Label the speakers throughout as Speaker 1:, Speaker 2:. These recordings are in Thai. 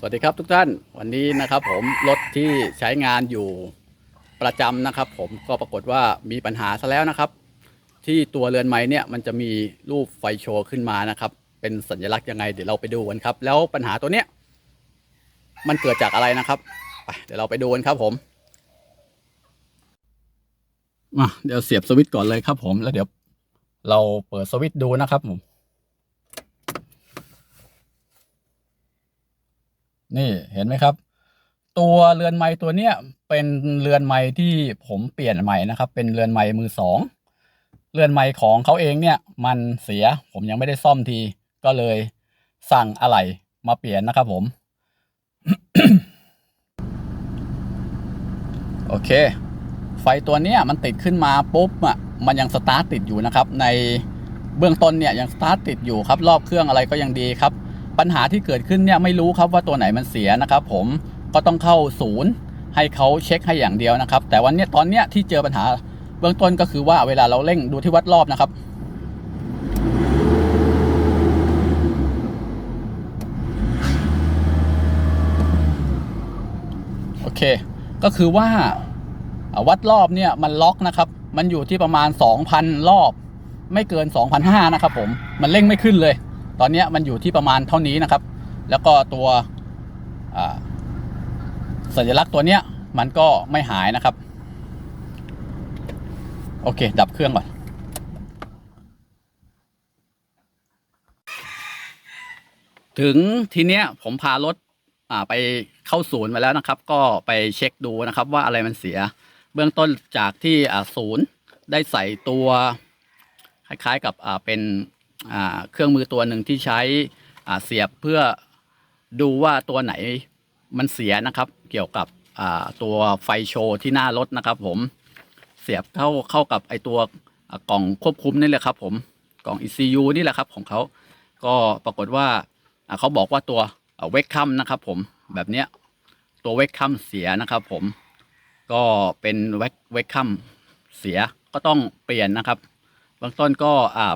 Speaker 1: สวัสดีครับทุกท่านวันนี้นะครับผมรถที่ใช้งานอยู่ประจำนะครับ ผมก็ปรากฏว่ามีปัญหาซะแล้วนะครับ ที่ตัวเรือนไม้เนี่ยมันจะมีรูปไฟโชว์ขึ้นมานะครับ เป็นสัญลักษณ์ยังไงเดี๋ยวเราไปดูกันครับ แล้วปัญหาตัวเนี้ยมันเกิดจากอะไรนะครับไปเดี๋ยวเราไปดูกันครับผมมาเดี๋ยวเสียบสวิตช์ก่อนเลยครับ ผมแล้วเดี๋ยวเราเปิดสวิตช์ดูนะครับผม นี่เห็นไหมครับ ตัวเรือนไม้ตัวเนี้ยเป็นเรือนไม้ที่ผมเปลี่ยนใหม่นะครับ เป็นเรือนไม้มือสองเรือนไม้ของเขาเองเนี่ย มันเสียผมยังไม่ได้ซ่อมที ก็เลยสั่งอะไหล่มาเปลี่ยนนะครับผม โอเค ไฟตัวเนี้ยมันติดขึ้นมาปุ๊บอะมันยังสตาร์ทติดอยู่นะครับ ในเบื้องต้นเนี่ยยังสตาร์ทติดอยู่ครับ รอบเครื่องอะไรก็ยังดีครับ ปัญหาที่เกิดขึ้นเนี่ยไม่รู้ครับว่าตัวไหนมันเสียนะครับ ผมก็ต้องเข้าศูนย์ให้เขาเช็คให้อย่างเดียวนะครับ แต่วันนี้ตอนเนี้ยที่เจอปัญหาเบื้องต้นก็คือว่าเวลาเราเร่งดูที่วัดรอบนะครับโอเค ก็คือว่าวัดรอบเนี่ยมันล็อกนะครับ มันอยู่ที่ประมาณ 2,000 รอบ ไม่เกิน 2,500นะครับผมมันเร่งไม่ขึ้นเลย ตอนนี้มันอยู่ที่ประมาณเท่านี้นะครับ แล้วก็ตัวสัญลักษณ์ตัวเนี้ยมันก็ไม่หายนะครับ โอเค ดับเครื่องก่อนถึงทีเนี้ยผมพารถไปเข้าศูนย์มาแล้วนะครับ ก็ไปเช็คดูนะครับว่าอะไรมันเสีย เบื้องต้นจากที่ศูนย์ได้ใส่ตัวคล้ายๆกับเป็น เครื่องมือตัวหนึ่งที่ใช้เสียบเพื่อดูว่าตัวไหนมันเสียนะครับ เกี่ยวกับตัวไฟโชว์ที่หน้ารถนะครับ ผมเสียบเข้าเข้ากับไอตัวกล่องควบคุมนี่แหละครับ ผมกล่อง ECU นี่แหละครับของเขาก็ปรากฏว่าเขาบอกว่าตัวเวกคัมนะครับผมแบบเนี้ยตัวเวกคัมเสียนะครับ ผมก็เป็นเวกเวกคัมเสียก็ต้องเปลี่ยนนะครับเบื้องต้นก็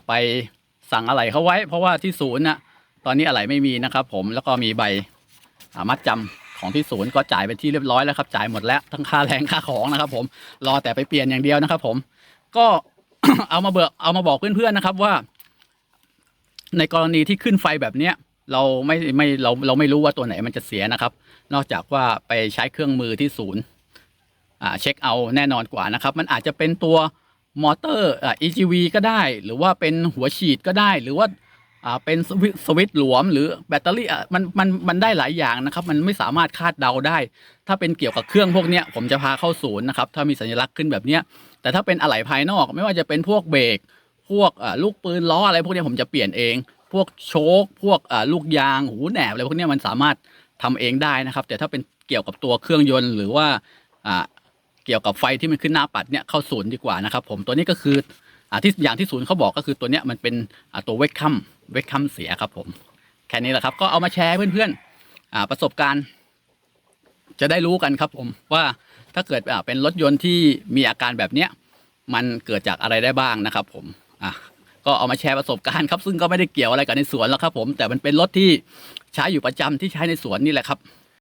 Speaker 1: ไป สั่งอะไหล่เขาไว้ เพราะว่าที่ศูนย์น่ะตอนนี้อะไหล่ไม่มีนะครับ ผมแล้วก็มีใบมัดจำของที่ศูนย์ก็จ่ายไปที่เรียบร้อยแล้วครับ จ่ายหมดแล้วทั้งค่าแรงค่าของนะครับ ผมรอแต่ไปเปลี่ยนอย่างเดียวนะครับ ผมก็เอามาเบิกเอามาบอกเพื่อนๆนะครับว่า ในกรณีที่ขึ้นไฟแบบเนี้ยเราไม่ไม่เราเราไม่รู้ว่าตัวไหนมันจะเสียนะครับ นอกจากว่าไปใช้เครื่องมือที่ศูนย์อ่าเช็คเอาแน่นอนกว่านะครับ มันอาจจะเป็นตัว มอเตอร์อ่า EGV ก็ได้ หรือว่าเป็นหัวฉีดก็ได้ หรือว่าอ่าเป็นสวิสวิตช์หลวม หรือแบตเตอรี่อะมันมันมันได้หลายอย่างนะครับ มันไม่สามารถคาดเดาได้ ถ้าเป็นเกี่ยวกับเครื่องพวกเนี้ยผมจะพาเข้าศูนย์นะครับ ถ้ามีสัญลักษณ์ขึ้นแบบเนี้ย แต่ถ้าเป็นอะไหล่ภายนอก ไม่ว่าจะเป็นพวกเบรกพวกอ่าลูกปืนล้ออะไรพวกเนี้ยผมจะเปลี่ยนเอง พวกโชคพวกอ่าลูกยางหูแหนบอะไรพวกเนี้ยมันสามารถทำเองได้นะครับ แต่ถ้าเป็นเกี่ยวกับตัวเครื่องยนต์หรือว่าอ่า เกี่ยวกับไฟที่มันขึ้นหน้าปัดเนี่ยเข้าศูนย์ดีกว่านะครับผมตัวนี้ก็คืออ่าที่อย่างที่ศูนย์เขาบอกก็คือตัวเนี้ยมันเป็นอ่าตัวเวกคัมเวกคัมเสียครับผมแค่นี้แหละครับก็เอามาแชร์เพื่อนๆอ่าประสบการณ์ จะได้รู้กันครับผมว่าถ้าเกิดอ่าเป็นรถยนต์ที่มีอาการแบบเนี้ยมันเกิดจากอะไรได้บ้างนะครับผมอะก็เอามาแชร์ประสบการณ์ครับซึ่งก็ไม่ได้เกี่ยวอะไรกับในสวนแล้วครับผมแต่มันเป็นรถที่ใช้อยู่ประจำที่ใช้ในสวนนี่แหละครับ